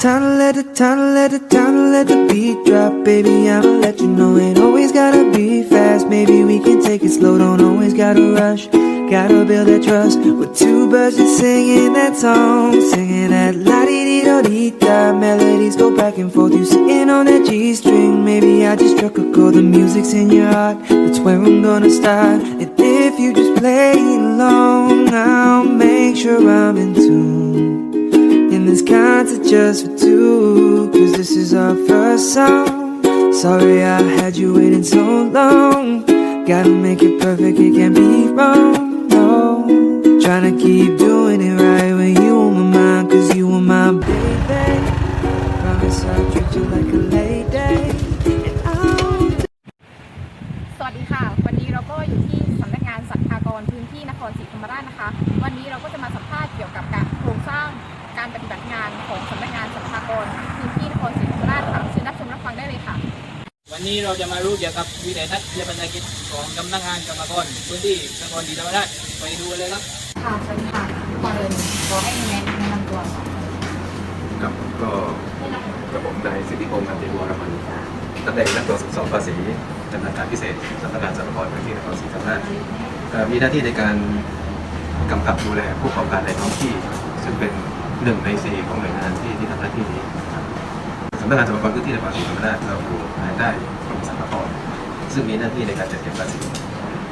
Time to let the time to let the time to let the beat drop, baby. I'ma let you know it always gotta be fast. Maybe we can take it slow, don't always gotta rush. Gotta build that trust with two birds just singing that song, singing that la di di do di da. Melodies go back and forth. You sitting on that G string, maybe I just struck a chord. The music's in your heart, that's where I'm gonna start. And if you just play along, I'll make sure I'm in tune. This concert just for two, cause this is our first song. Sorry I had you waiting so long. Gotta make it perfect, it can't be wrong. No, trying to keep doing it right when you on my mind, cause you are my baby. Promise I'll treat you like a lady. สวัสดีค่ะ วันนี้เราก็อยู่ที่สำนักงานสรรพากรพื้นที่นครศรีธรรมราชนะคะ วันนี้เราก็จะมาสัมภาษณ์ นนี้เราจะมารู้เกี่ยวกับวิสัยทัศน์และบรรยากาศของสำนักงานกรรมกรพื้นที่นครศรีธรรมราชไปดูเลยครับค่ะสวัสดีค่ะก่อนอื่นขอให้แนะนำตัวก่อนครับก็กับผมนายสิทธิพงษ์อันติวรมันตำแหน่งนักตรวจสอบภาษีจำนักการพิเศษสำนักงานสรรพากรพื้นที่นครศรีธรรมราชมีหน้าที่ในการกำกับดูแลผู้ประกอบการในท้องที่ ซึ่งเป็นหนึ่งในสี่ของหน่วยงานที่ที่ทำหน้าที่นี้สำนักงานสรรพากรพื้นที่นครศรีธรรมราชเราอยู่ภายใต้ ซึ่งมีหน้าที่ในการจัดเก็บภาษี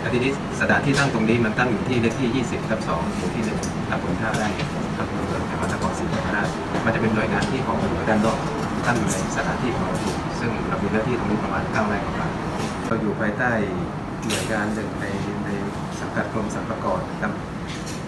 และทีนี้สถานที่ตั้งตรงนี้มันตั้งอยู่ที่เลขที่ 20ทับ2หมู่ที่1ตำบลท่าไร่อำเภอเมืองจังหวัดนครศรีธรรมราชมันจะเป็นหน่วยงานที่ของอยู่ด้านนอกตั้งอยู่ในสถานที่ของเราอยู่ซึ่งเรามีหน้าที่ตรงนี้ประมาณ9ไร่กว่าเราอยู่ภายใต้หน่วยงานหนึ่งในในสังกัดกรมสรรพากรครับ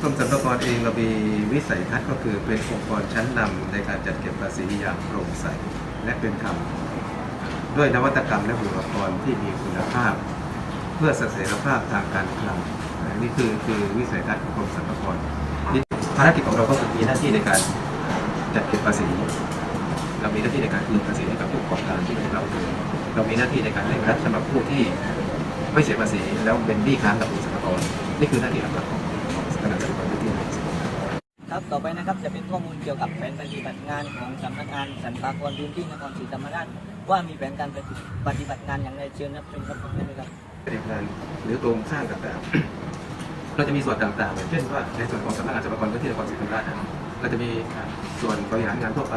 กรมสรรพากรเองเรามีวิสัยทัศน์ก็คือเป็นองค์กรชั้นนำในการจัดเก็บภาษีอย่างโปร่งใสและเป็นธรรม ด้วยนวัตกรรมและบุคลากรที่มีคุณภาพ เพื่อเสถียรภาพทางการคลังนี่คือคือวิสัยทัศน์ของกรมสรรพากรนี่ภารกิจของเราก็คือมีหน้าที่ในการจัดเก็บภาษีเรามีหน้าที่ในการคืนภาษีให้กับผู้ประกอบการที่ของเราเรามีหน้าที่ในการเร่งรัดสำหรับผู้ที่ไม่เสียภาษีแล้วเป็นหนี้ค้างกับกรมสรรพากรนี่คือหน้าที่หลักของของสำนักงานสรรพากรที่ครับต่อไปนะครับจะเป็นข้อมูลเกี่ยวกับแผนปฏิบัติงานของสำนักงานสรรพากรพื้นที่นครศรีธรรมราช ว่ามีแผนการปฏิบัติงานอย่างไรเชิญรับชมรับฟังได้เลยครับปฏิบัติงานหรือโครงสร้างต่างๆ เราจะมีส่วนต่างๆอย่างเช่นว่าในส่วนของสำนักงานสรรพากรพื้นที่นครศรีธรรมราชนะเราจะมีส่วนบริหารงานทั่วไป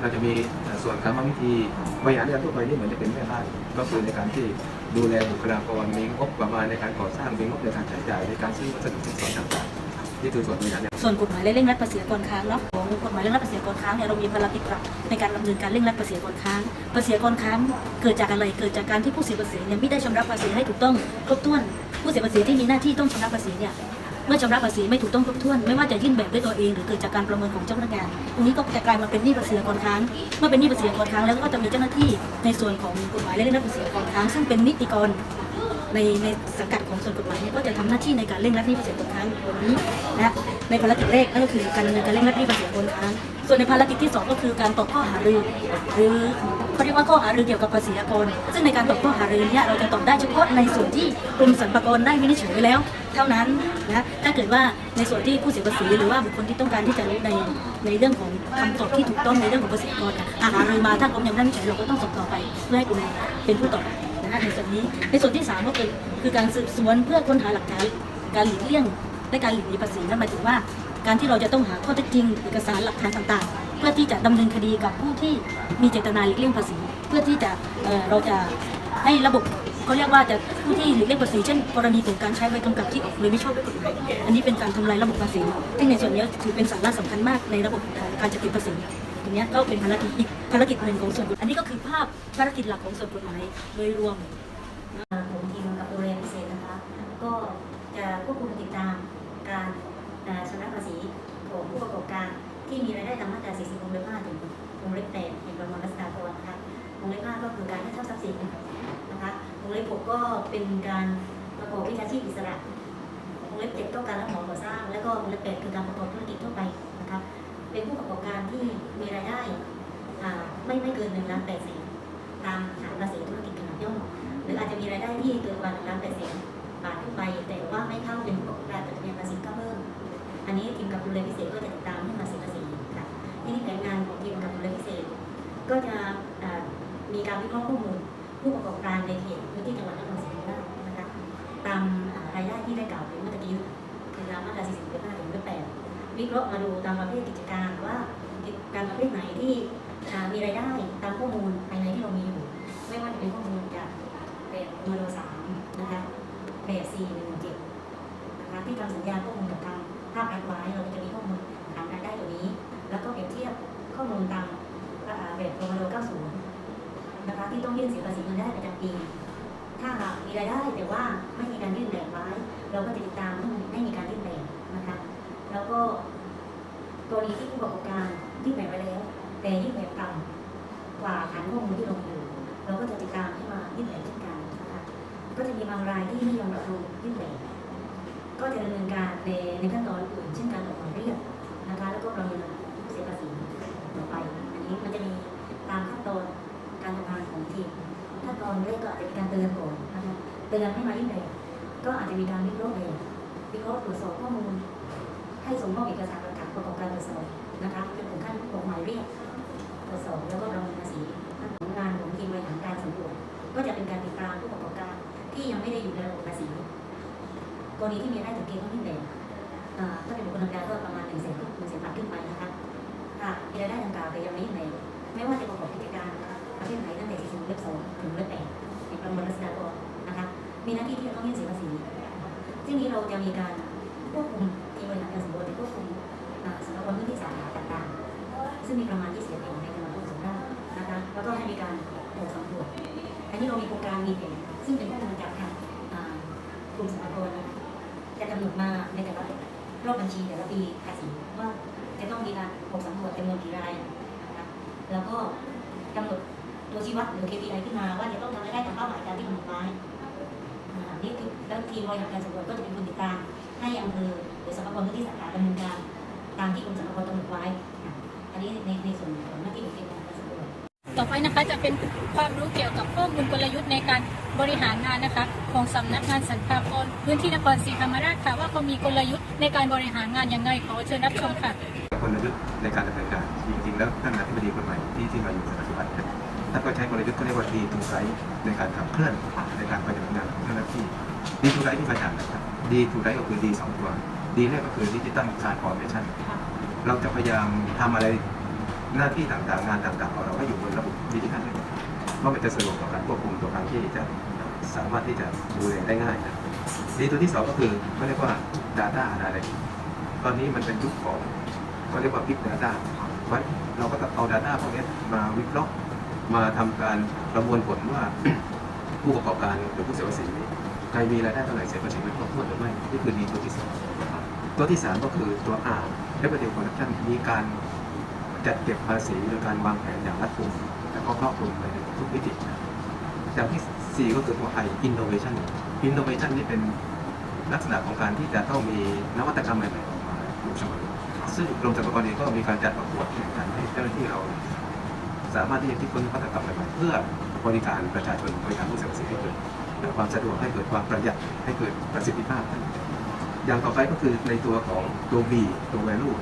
เราจะมีส่วนกรรมวิธีบริหารงานทั่วไปนี่เหมือนจะเป็นแม่บ้านก็คือในการที่ดูแลบุคลากรมีงบประมาณในการก่อสร้างมีงบในการใช้จ่ายในการซื้อวัสดุสิ่งของต่างๆนี่คือส่วนบริหารงานส่วนกฎหมายเร่งรัดภาษีก่อนค้างเนาะของ กฎหมายเรื่องรัดภาษีก่อนค้างเนี่ยเรามีภารกิจหลักในการดำเนินการเร่งรัดภาษีก่อนค้างภาษีก่อนค้างเกิดจากอะไรเกิดจากการที่ผู้เสียภาษีเนี่ยไม่ได้ชำระภาษีให้ถูกต้องครบถ้วนผู้เสียภาษีที่มีหน้าที่ต้องชำระภาษีเนี่ยเมื่อชำระภาษีไม่ถูกต้องครบถ้วน ไม่ว่าจะยื่นแบบด้วยตัวเอง หรือเกิดจากการประเมินของเจ้าพนักงานตรงนี้ก็จะกลายมาเป็นหนี้ภาษีก่อนค้างเมื่อเป็นหนี้ภาษีก่อนค้างแล้วก็จะมีเจ้าหน้าที่ในส่วนของกฎหมายเร่งรัดภาษีก่อนค้างซึ่งเป็นนิติกรในในสังกัดของส่วนกฎหมายเนี่ยก็จะทำหน้าที่ในการเร่งรัดหนี้ภาษีตกค้างตรงนี้นะ ในภารกิจแรกนั่นก็คือการดำเนินการเร่งรัดหนี้ภาษีตกค้างส่วนในภารกิจที่สองก็คือการตอบข้อหารือหรือเขาเรียกว่าข้อหารือเกี่ยวกับภาษีอากรซึ่งในการตอบข้อหารือเนี่ยเราจะตอบได้เฉพาะในส่วนที่กรมสรรพากรได้วินิจฉัยไว้แล้ว เท่านั้นนะถ้าเกิดว่าในส่วนที่ผู้เสียภาษีหรือว่าบุคคลที่ต้องการที่จะรู้ในในเรื่องของคำตอบที่ถูกต้องในเรื่องของภาษีอากรอาหารือมาถ้ากรมยังไม่ได้วินิจฉัยเราก็ต้องส่งต่อไปเพื่อให้กรมเป็นผู้ตอบนะในส่วนนี้ในส่วนที่3ก็คือคือการสืบสวนเพื่อค้นหาหลักฐานการหลีกเลี่ยง และการหลีกหนีภาษีนั่นหมายถึงว่า การที่เราจะต้องหาข้อเท็จจริงเอกสารหลักฐานต่างๆ เพื่อที่จะดำเนินคดีกับผู้ที่มีเจตนาหลีกเลี่ยงภาษี เพื่อที่จะเเราจะให้ระบบเขาเรียกว่าจะผู้ที่หลีกเลี่ยงภาษีเช่นกรณีของการใช้ใบกำกับที่ออกโดยไม่ชอบด้วยกฎหมายอันนี้เป็นการทำลายระบบภาษีซึ่งในส่วนนี้ถือเป็นสาระสำคัญมากในระบบการจัดเก็บภาษีตรงเนี้ยก็เป็นภารกิจอีกภารกิจหนึ่งของส่วนอันนี้ก็คือภาพภารกิจหลักของส่วนกฎหมายโดยรวม งวงเล็บแห่งประมวลรัษฎากรนะคะวงเล็บ5ก็คือการให้เช่าทรัพย์สินนะคะวงเล็บ6ก็เป็นการประกอบวิชาชีพอิสระวงเล็บ7ก็การรับเหมาก่อสร้าง แล้วก็วงเล็บ8คือการประกอบธุรกิจทั่วไปนะคะเป็นผู้ประกอบการที่มีรายได้ไม่ไม่เกิน1ล้าน8แสนตามฐานภาษีธุรกิจขนาดย่อมหรืออาจจะมีรายได้ที่เกินกว่าหนึ่งล้านแปดแสนบาทขึ้นไป แต่ว่าไม่เข้าเป็นผู้ประกอบการจดทะเบียนภาษีก็เพิ่มอันนี้ทีมกับดูแลพิเศษก็จะติดตามให้มาเสียภาษีค่ะที่นี่แผน ก็จะมีการวิเคราะห์ข้อมูลผู้ประกอบการในเขตพื้นที่จังหวัดนครศรีธรรมราชนะคะตามรายได้ที่ได้กล่าวไปเมื่อกี้คือตามมาตรา40หรือ5ถึง8วิเคราะห์มาดูตามประเภทกิจการว่ากิจการประเภทไหนที่มีรายได้ตามข้อมูลภายในที่เรามีอยู่ ไม่ว่าจะเป็นข้อมูลจากแบบโมเดสามนะคะแบบ C หนึ่งเจ็ดนะคะที่ทำสัญญาข้อมูลกับทางภาครัฐไว้เราจะมีข้อมูลฐานรายได้ตัวนี้ แล้วก็เปรียบเทียบข้อมูลตามอ่าแบบโมเดล90 นะคะ ที่ต้องยื่นเสียภาษีเงินได้ประจำปี ถ้าหากมีรายได้แต่ว่าไม่มีการยื่นแบบไว้ เราก็จะติดตามให้มีการยื่นแบบนะคะ แล้วก็กรณีที่ผู้ประกอบการยื่นแบบไปแล้ว แต่ยื่นแบบต่ำกว่าฐานข้อมูลที่ลงอยู่ เราก็จะติดตามให้มายื่นแบบเช่นกันนะคะก็จะมีบางรายที่ไม่ยอมรับรู้ยื่นแบบก็จะดำเนินการในในขั้นตอนอื่นเช่นการออกหมายเรียก เตือนให้มาที่ไหนก็อาจจะมีการวิเคราะห์เองวิเคราะห์ตรวจสอบข้อมูล ให้ส่งมอบเอกสารประกาศประกอบการตรวจสอบนะคะจนถึงขั้นออกหมายเรียกตรวจสอบแล้วก็ประเมินภาษีขั้นของงานของทีมบริหารการสำรวจก็จะเป็นการติดตามผู้ประกอบการที่ยังไม่ได้อยู่ในระบบภาษีกรณีที่มีรายได้ถึงเกณฑ์ต้องยื่น เราจะมีการควบคุมทีมบริหารการสำรวจควบคุมสำนักงานพื้นที่สาขาต่างๆ ซึ่งมีประมาณ20แห่งในจังหวัดนครศรีธรรมราชนะคะแล้วก็ให้มีการตรวจสำรวจอันนี้เรามีโครงการมีแผนซึ่งเป็นข้อมูลจากทางอ่ากลุ่มสรรพากรนะคะจะกำหนดมาในแต่ละรอบบัญชีแต่ละปีภาษีว่าจะต้องมีการตรวจสำรวจจำนวนกี่รายนะคะแล้วก็กำหนดตัวชี้วัดหรือ KPI ขึ้นมาว่าจะต้องทำให้ได้ตามเป้าหมายการที่กำหนดไว้ นี่คือแล้วทีมบริหารการสำรวจก็จะเป็นคนติดตามให้อำเภอหรือสรรพากรพื้นที่สาขาดำเนินการตามที่กรมสรรพากรกำหนดไว้ อันนี้ในในส่วนของหน้าที่ของทีมบริหารการสำรวจต่อไปนะคะจะเป็นความรู้เกี่ยวกับข้อมูลกลยุทธ์ในการบริหารงานนะคะ ของสำนักงานสรรพากรพื้นที่นครศรีธรรมราชค่ะว่าเขามีกลยุทธ์ในการบริหารงานยังไงขอเชิญรับชมค่ะกลยุทธ์ในการดำเนินการจริงๆแล้วท่านอธิบดีคนใหม่ที่ที่มาอยู่ในปัจจุบันท่านก็ใช้กลยุทธ์เขาเรียกว่าดีทูไซในการขับเคลื่อน ในการปฏิบัติงานของเจ้าหน้าที่ดีทูไซที่มาจากอะไรครับดีทูไซก็คือดีสองตัวดีแรกก็คือดิจิตอลทรานส์ฟอร์เมชันเราจะพยายามทำอะไรหน้าที่ต่างๆงานต่างๆของเราให้อยู่บนระบบดิจิทัลเลยเพราะมันจะสะดวกต่อการควบคุมต่อการที่จะสามารถที่จะดูแลได้ง่ายนะดีตัวที่สองก็คือเขาเรียกว่า Data Analytics ตอนนี้มันเป็นยุคของก็เรียกว่า Big Data เพราะเราก็ต้องเอา Data พวกนี้มาวิเคราะห์มาทำการประมวลผลว่า ผู้ประกอบการหรือผู้เสียภาษีใครมีรายได้เท่าไหร่เสียภาษีไม่ครบถ้วนหรือไม่นี่คือดีตัวที่สองตัวที่สามก็คือตัว R Revenue Collection มีการจัดเก็บภาษีโดยการวางแผนอย่างรัดกุมและก็ครอบคลุมในทุกมิติอย่างที่สี่ก็คือตัว I Innovation Innovation นี่เป็นลักษณะของการที่จะต้องมีนวัตกรรมใหม่ๆออกมาอยู่เสมอซึ่งกรมสรรพากรเองก็มีการจัดประกวดแข่งขันให้เจ้าหน้าที่เรา สามารถที่จะคิดค้นนวัตกรรมใหม่ๆเพื่อ บริการประชาชนบริการผู้เสียภาษีให้เกิดความสะดวกให้เกิดความประหยัดให้เกิดประสิทธิภาพ อย่างต่อไปก็คือในตัวของตัว V ตัว value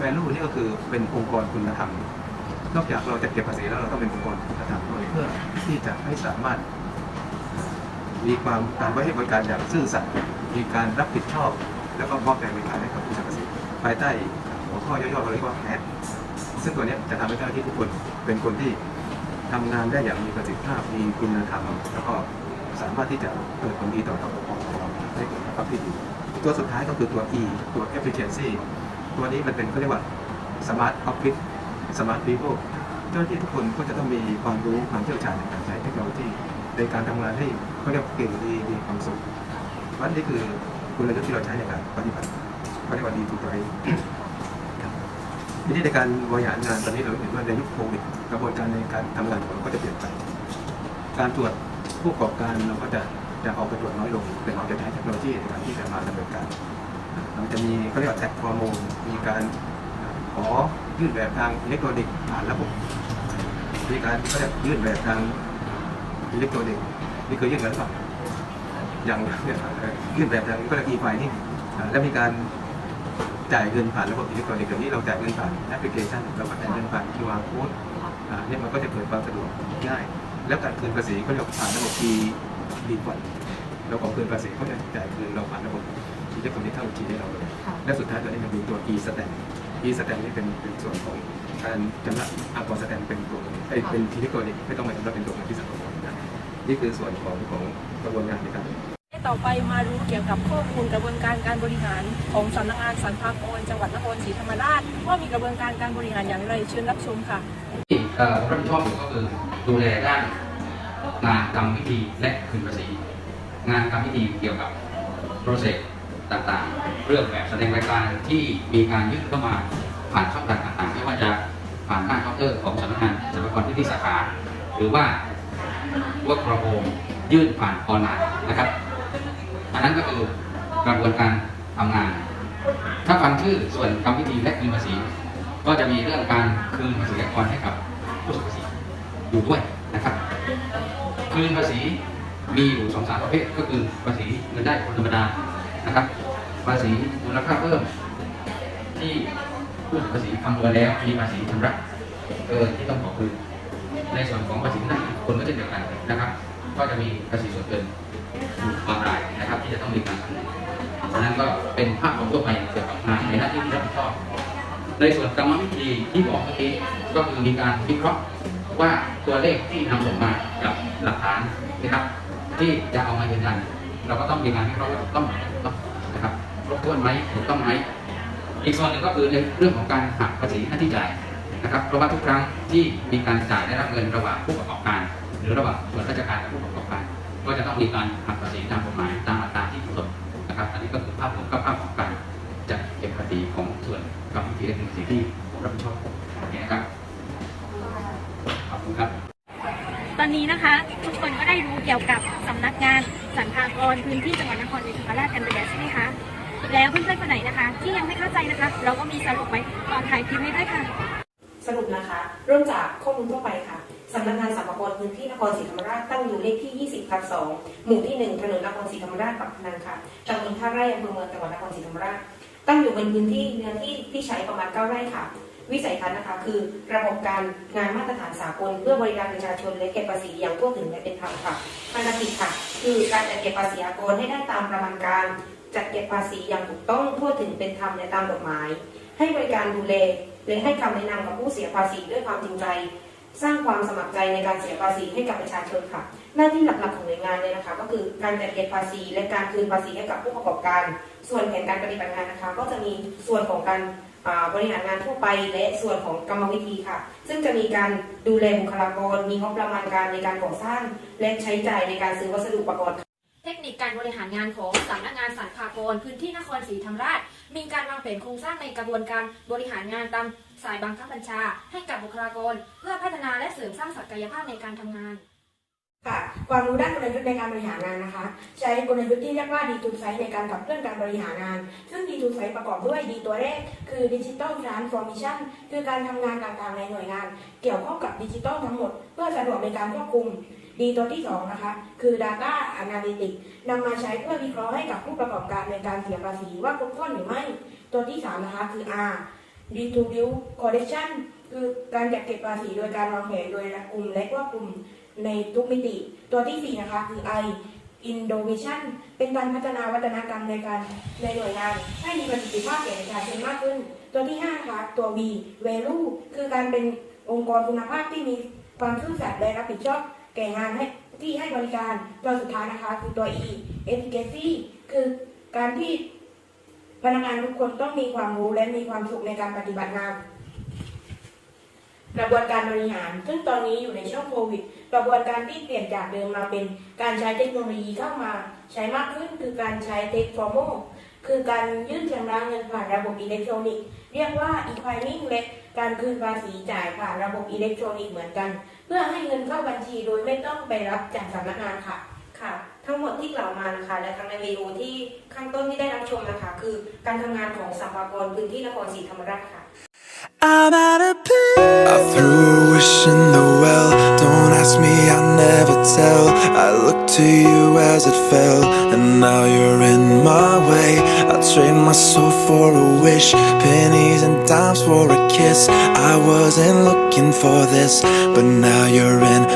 value นี่ก็คือเป็นองค์กรคุณธรรมนอกจากเราจะเก็บภาษีแล้วเราต้องเป็นองค์กรคุณธรรมด้วยเพื่อที่จะให้สามารถ มีความการให้บริการอย่างซื่อสัตย์มีการรับผิดชอบ แล้วก็มอบแรงบริการให้กับผู้เสียภาษีภายใต้หัวข้อย่อๆเราเรียกว่าแพทซึ่งตัวนี้จะทำให้เจ้าหน้าที่ทุกคนเป็นคนที่ ทำงานได้อย่างมีประสิทธิภาพมีคุณธรรมแล้วก็สามารถที่จะเกิดผลดีต่อระบบของเราได้เกิดผลลัพธ์ที่ดีตัวสุดท้ายก็คือตัว E ตัว efficiency ตัวนี้มันเป็นเขาเรียกว่า smart office smart people เจ้าหน้าที่ทุกคนก็จะต้องมีความรู้ความเชี่ยวชาญในการใช้เทคโนโลยีในการทำงานให้เขาเรียกว่าเก่งดีมีความสุขวันนี้คือคุณลักษณะที่เราใช้ในการปฏิบัติเขาเรียกว่าดีทูไทีนี้ในการบริหารงานตอนนี้เราเห็นว่าในยุคโควิดกระบวนการในการทำงานของเราก็จะเปลี่ยนไป การตรวจผู้ประกอบการเราก็จะจะออกไปตรวจน้อยลงแต่เราจะใช้เทคโนโลยีในการที่จะมาดำเนินการเราจะมีเขาเรียกว่าแท็กฮอร์มมีการขอยื่นแบบทางอิเล็กทรอนิกส์ผ่านระบบมีการเขาเรียกยื่นแบบทางอิเล็กทรอนิกส์นี่เคยยื่นกันหรือเปล่าอย่างยยื่นแบบทางก็เรียกอีไฟนี่แล้วมีการ จ่ายเงินผ่านระบบอิเล็กทรอนิกส์เดี๋ยวนี้เราจ่ายเงินผ่านแอปพลิเคชันเราก็จ่ายเงินผ่าน QR code อ่าเนี่ยมันก็จะเกิดความสะดวกง่าย แล้วการคืนภาษีก็เรียกผ่านระบบ e ดีกว่าเราขอคืนภาษีเขาจะจ่ายคืนเราผ่านระบบอิเล็กทรอนิกส์เข้าบัญชีให้เราเลยและสุดท้ายตัวนี้มันมีตัว e stamp e stamp นี่เป็นเป็นส่วนของการชำระอากรสแตมเป็นตัวเอ้เป็นอิเล็กทรอนิกส์ไม่ต้องมาชำระเป็นตัวเงินที่สังคมนะนี่คือส่วนของของกระบวนการในการ ต่อไปมารู้เกี่ยวกับข้อมูลกระบวนการการบริหารของสำนักงานสรรพากรจังหวัดนครศรีธรรมราชว่ามีกระบวนการการบริหารอย่างไรเชิญรับชมค่ะที่ผมรับผิดชอบอยู่ก็คือดูแลด้านงานกรรมวิธีและคืนภาษีงานกรรมวิธีเกี่ยวกับโปรเซสต่างๆ เรื่องแบบแสดงรายการที่มีการยื่นเข้ามาผ่านช่องทางต่างๆไม่ว่าจะผ่านหน้าเคาน์เตอร์ของสำนักงานสรรพากรพื้นที่สาขาหรือว่าวักระโมยื่นผ่านออนไลน์นะครับ อันนั้นก็คือกระบวนการทำงาน ถ้าฟังชื่อส่วนกรรมวิธีและคืนภาษี ก็จะมีเรื่องการคืนภาษีกรให้กับผู้เสียภาษีอยู่ด้วยนะครับ คืนภาษีมีอยู่สองสามประเภทก็คือภาษีเงินได้คนธรรมดานะครับ ภาษีมูลค่าเพิ่ม ที่ผู้เสียภาษีคำนวณแล้วมีภาษีชำระเกินที่ต้องขอคืนในส่วนของภาษีหน้าคนก็เช่นเดียวกันนะครับ ก็จะมีภาษีส่วนเกินบางรายนะครับ ที่จะต้องมีการคืนฉะนั้นก็เป็นภาพของทั่วไปเกี่ยวกับงานในหน้าที่ที่รับผิดชอบ ในส่วนกรรมวิธีที่บอกเมื่อกี้ก็คือมีการวิเคราะห์ว่าตัวเลขที่นำส่งมากับหลักฐานนะครับ ที่จะเอามายืนยันเราก็ต้องมีการวิเคราะห์ว่าถูกต้องนะครับครบถ้วนไหมถูกต้องไหมอีกส่วนหนึ่งก็คือในเรื่องของการหักภาษีหน้าที่จ่ายนะครับ เพราะว่าทุกครั้งที่มีการจ่ายได้รับเงินระหว่างผู้ประกอบการ รือระหว่างส่วนราชการกับผู้ประกอบการก็จะต้องมีการหักภาษีตามกฎหมายตามอัตราที่กำหนดนะครับ อันนี้ก็คือภาพรวมกับภาพของการจัดเก็บภาษีของส่วนกรรมวิธีและภาษีที่ผมรับผิดชอบโอเคนะครับขอบคุณครับ ตอนนี้นะคะทุกคนก็ได้รู้เกี่ยวกับสำนักงานสรรพากรพื้นที่จังหวัดนครศรีธรรมราชกันไปแล้วใช่ไหมคะแล้วเพื่อนๆคนไหนนะคะ ที่ยังไม่เข้าใจนะคะ เราก็มีสรุปไว้ตอนถ่ายคลิปไว้ด้วยค่ะ สรุปนะคะ เริ่มจากข้อมูลทั่วไปค่ะ สำนักงานสรรพากรพื้นที่นครศรีธรรมราชตั้งอยู่เลขที่ 20ทับ2หมู่ที่ 1 ถนนนครศรีธรรมราชปากพนังค่ะตำบลท่าไร่อำเภอเมืองจังหวัดนครศรีธรรมราช ตั้งอยู่บนพื้นที่เนื้อที่ที่ใช้ประมาณ 9 ไร่ค่ะ วิสัยทัศน์นะคะคือระบบการงานมาตรฐานสากลเพื่อบริการประชาชนและเก็บภาษีอย่างทั่วถึงและเป็นธรรมค่ะภารกิจค่ะ คือการจัดเก็บภาษีอากรให้ได้ตามประมาณการ จัดเก็บภาษีอย่างถูกต้องทั่วถึงเป็นธรรมและตามกฎหมาย ให้บริการดูแลและให้คำแนะนำกับผู้เสียภาษีด้วยความจริงใจ สร้างความสมัครใจในการเสียภาษีให้กับประชาชนค่ะ หน้าที่หลักๆของหน่วยงานเลยนะคะ ก็คือการจัดเก็บภาษี และการคืนภาษีให้กับผู้ประกอบการ ส่วนแผนการปฏิบัติงานนะคะ ก็จะมีส่วนของการบริหารงานทั่วไปและส่วนของกรรมวิธีค่ะ ซึ่งจะมีการดูแลบุคลากร มีงบประมาณการในการก่อสร้าง และใช้จ่ายในการซื้อวัสดุอุปกรณ์ เทคนิคการบริหารงานของสำนักงานสรรพากรพื้นที่นครศรีธรรมราช มีการวางแผนโครงสร้างในกระบวนการบริหารงานตามสายบังคับบัญชา ให้กับบุคลากร เพื่อพัฒนาและเสริมสร้างศักยภาพในการทำงานค่ะความรู้ด้านกลยุทธ์ในการบริหารงานนะคะ ใช้กลยุทธ์ที่เรียกว่า D to Site ในการขับเคลื่อนการบริหารงาน ซึ่ง D to Site ประกอบด้วย D ตัวแรก คือ Digital Transformation คือการทำงานต่างๆในหน่วยงาน เกี่ยวข้องกับดิจิทัลทั้งหมด เพื่อสะดวกในการควบคุม D ตัวที่2นะคะคือ Data Analytics นำมาใช้เพื่อวิเคราะห์ให้กับผู้ประกอบการในการเสียภาษีว่าครบถ้วนหรือไม่ ตัวที่ 3 นะคะคือ R Distribute Collection คือการจัดเก็บภาษีโดยการวางแผนโดยกลุ่มเล็กว่ากลุ่มในทุกมิติ ตัวที่ 4 นะคะคือ I Innovation เป็นการพัฒนาวัฒนธรรมในการในหน่วยงาน ให้มีประสิทธิภาพแก่ประชาชนมากขึ้น ตัวที่5นะคะตัว V Value คือการเป็นองค์กรคุณภาพที่มีความซื่อสัตย์และรับผิดชอบ แก่งานให้ที่ให้บริการตัวสุดท้ายนะคะ คือตัว E Efficacy คือการที่พนักงานทุกคนต้องมีความรู้และมีความสุขในการปฏิบัติงานกระบวนการบริหาร ซึ่งตอนนี้อยู่ในช่วงโควิดกระบวนการที่เปลี่ยนจากเดิมมาเป็นการใช้เทคโนโลยีเข้ามา ใช้มากขึ้นคือการใช้เทคฟอร์โมคือการยื่นชำระเงินผ่านระบบอิเล็กทรอนิกส์เรียกว่า e-filing และการคืนภาษีจ่ายผ่านระบบอิเล็กทรอนิกส์เหมือนกัน เพื่อให้เงินเข้าบัญชีโดยไม่ต้องไปรับจากสำนักงานค่ะ ค่ะ ทั้งหมดที่กล่าวมานะคะ และทั้งในวิดีโอที่ข้างต้นที่ได้รับชมนะคะ คือการทำงานของสภากรพื้นที่นครศรีธรรมราชค่ะ I'm out of place. I threw a wish in the well. Don't ask me, I'll never tell. I looked to you as it fell, and now you're in my way. I trade my soul for a wish, pennies and dimes for a kiss. I wasn't looking for this, but now you're in